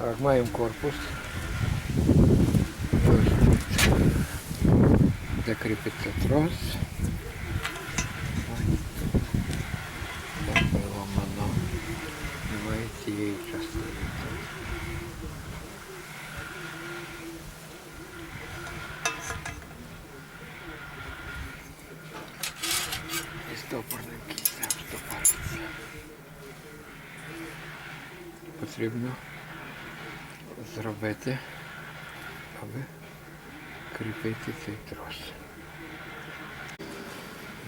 Так, маємо корпус. Ось тут. Де кріпиться трос. Ось тут. Запиломано. Немає цієї частини. І стопорним кінцем стопариться. Потрібно Зробити, аби кріпити цей трос.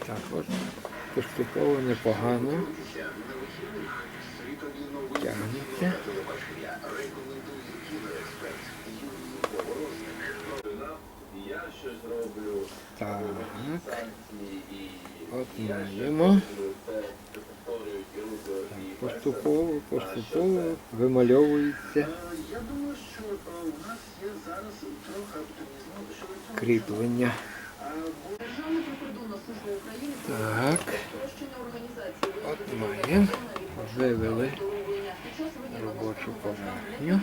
Так от поступово непогано тягнеться. Так. От маємо. Поступово, поступово вимальовується кріплення. Так, от маємо. Вивели робочу поверхню.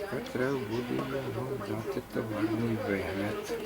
Тепер треба буде його дати товарний вигляд.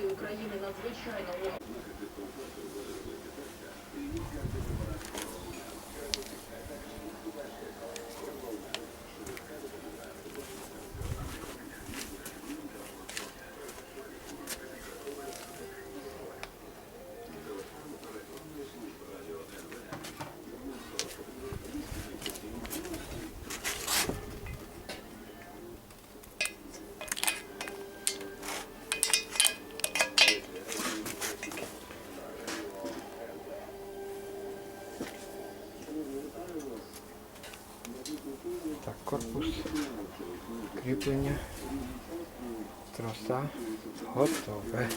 Так, корпус, кріплення, троса. Готове.